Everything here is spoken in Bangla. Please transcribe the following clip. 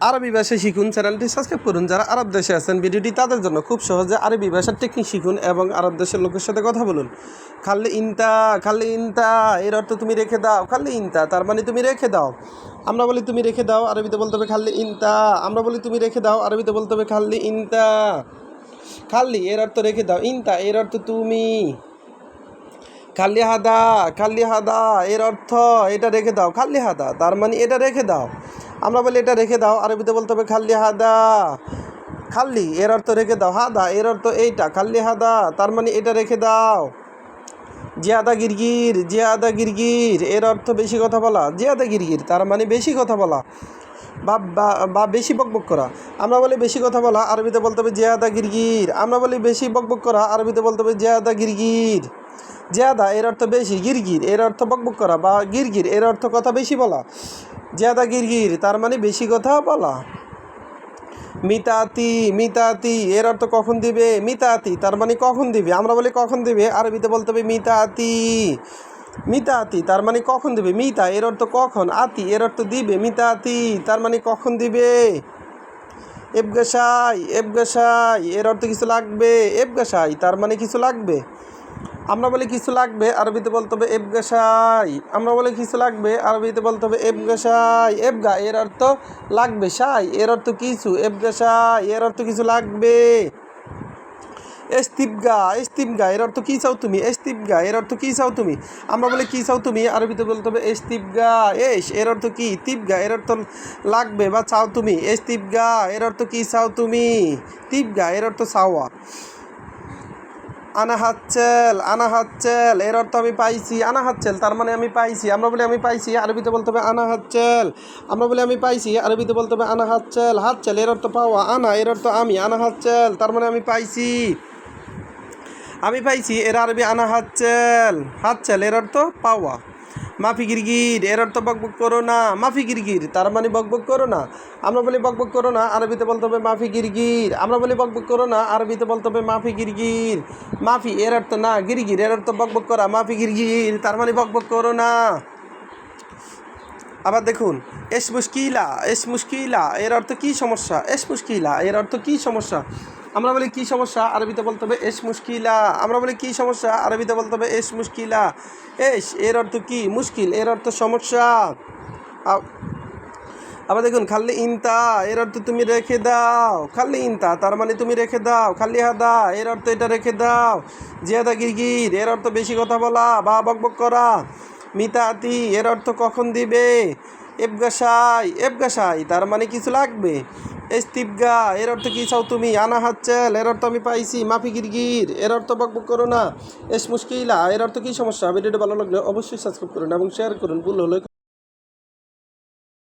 আরবি ভাষা শিখুন চ্যানেলটি সাবস্ক্রাইব করুন। যারা আরব দেশে আছেন, ভিডিওটি তাদের জন্য খুব সহজে আরবি ভাষার টেকনিক শিখুন এবং আরব দেশের লোকের সাথে কথা বলুন। খাল্লি ইনতা খাল্লি ইনতা, এর অর্থ তুমি রেখে দাও খাল্লি ইনতা, তার মানে তুমি রেখে দাও। আমরা বলি তুমি রেখে দাও, আরবিতে বলতে হবে খাল্লি ইনতা। আমরা বলি তুমি রেখে দাও, আরবিতে বলতে হবে খাল্লি ইনতা। খাল্লি এর অর্থ রেখে দাও। ইনতা, এর অর্থ তুমি। খাল্লি হাদা খাল্লি হাদা, এর অর্থ এটা রেখে দাও খাল্লি হাদা, তার মানে এটা রেখে দাও। আমরা বলি এটা রেখে দাও, আরবিতে বলতে হবে খাল্লি হাদা। খাল্লি, এর অর্থ রেখে দাও। হাদা, এর অর্থ এইটা, খাল্লি হাদা, তার মানে এটা রেখে দাও। জিয়াদা গিরগির জিয়াদা গিরগির, এর অর্থ বেশি কথা বলা। জিয়াদা গিরগির, তার মানে বেশি কথা বলা। বা, বা- বেশি বকবক করা। আমরা বলি বেশি কথা বলা, আরবিতে বলতে হবে জিয়াদা গিরগির। আমরা বলি বেশি বকবক করা, আরবিতে বলতে হবে জিয়াদা গিরগির। জিয়াদা, এর অর্থ বেশি। গিরগির, এর অর্থ বকবক করা। বা গিরগির, এর অর্থ কথা বেশি বলা। জিয়াদা গিরগির, তার মানে বেশি কথা বলা। মিতাতি মিতাতি, এর অর্থ কখন দিবে? মিতাতি, তার মানে কখন দিবে? আমরা বলি কখন দিবে? আরবিতে বলতে হবে মিতাতি। মিতাতি, তার মানে কখন দিবে? মিতা, এর অর্থ কখন? আতি, এর অর্থ দিবে। মিতাতি, তার মানে কখন দিবে? এবগাসাই এবগাসাই এর অর্থ কিছু লাগবে? এবগাসাই তার মানে কিছু লাগবে। আমরা বলি কিছু লাগবে, আরবিতে বলতে হবে এবগাসাই আমরা বলি কিছু লাগবে, আরবিতে বলতে হবে এবগাসাই এবগা এর অর্থ লাগবে, সাই। এর অর্থ কিছু এবগাসাই এর অর্থ কিছু লাগবে। এস্তিবগা এস্তিবগা এর অর্থ কী চাও তুমি? এস্তিবগা এর অর্থ কী চাও তুমি? আমরা বলি কী চাও তুমি? আরবিতে বলতে হবে এস্তিবগা এস। এর অর্থ কি? তিবগা এর অর্থ লাগবে বা চাও তুমি? এস্তিবগা এর অর্থ কী চাও তুমি? তিবগা এর অর্থ চাওয়া। আনা হাচ্ছেল আনা হাচ্ছেল এর অর্থ আমি পাইছি আনা হাচ্ছেল তার মানে আমি পাইছি, আমরা বলি আমি পাইছি, আরবিতে বলতে হবে আনা হাচ্ছেল আমরা বলি আমি পাইছি, আরবিতে বলতে হবে আনা হাচ্ছেল হাচ্ছেল এর অর্থ পাওয়া, আনা, এর অর্থ আমি আনা হাচ্ছেল তার মানে আমি পাইছি আমি পাইছি, এর আরবি আনা হাচ্ছেল হাচ্ছেল এর অর্থ পাওয়া। মাফি গিরগির এর অর্থ বকবক করো না। মাফি গিরগির, তার মানে বকবক করো না। আমরা বলি বকবক করো না, আরবিতে বলতে হবে মাফি গিরগির। আমরা বলি বকবক করো না, আরবিতে বলতে হবে মাফি গিরগির। মাফি এর অর্থ না, গিরগির এর অর্থ বকবক করা, মাফি গিরগির, তার মানে বকবক করো না। আবার দেখুন, এস মুশকিলা এস মুশকিলা, এর অর্থ কী সমস্যা? এস মুশকিলা, এর অর্থ কী সমস্যা? আমরা বলি, কী সমস্যা? আরবিতে বলতে হবে, এস মুশকিলা। আমরা বলি, কী সমস্যা? আরবিতে বলতে হবে, এস মুশকিলা। এস, এর অর্থ কী? মুশকিল, এর অর্থ সমস্যা। আবার দেখুন খাল্লি ইনতা, এর অর্থ তুমি রেখে দাও। খাল্লি ইনতা, তার মানে তুমি রেখে দাও। খাল্লি হাদা, এর অর্থ এটা রেখে দাও। জিয়াদা গিরগির, এর অর্থ বেশি কথা বলা। বা বকবক করা। মিতাতি এর অর্থ কখন দিবে? এবগাসাই এবগাসাই তার মানে কিছু লাগবে? এস্তিবগা এর অর্থ কী চাও তুমি? আনা হাচ্ছেল এর অর্থ আমি পাইছি। মাফি গিরগির, এর অর্থ বকবক করো না। এস মুশকিলা, এর অর্থ কী সমস্যা? ভিডিওটা ভালো লাগলে অবশ্যই সাবস্ক্রাইব করুন এবং শেয়ার করুন। ভুল হলে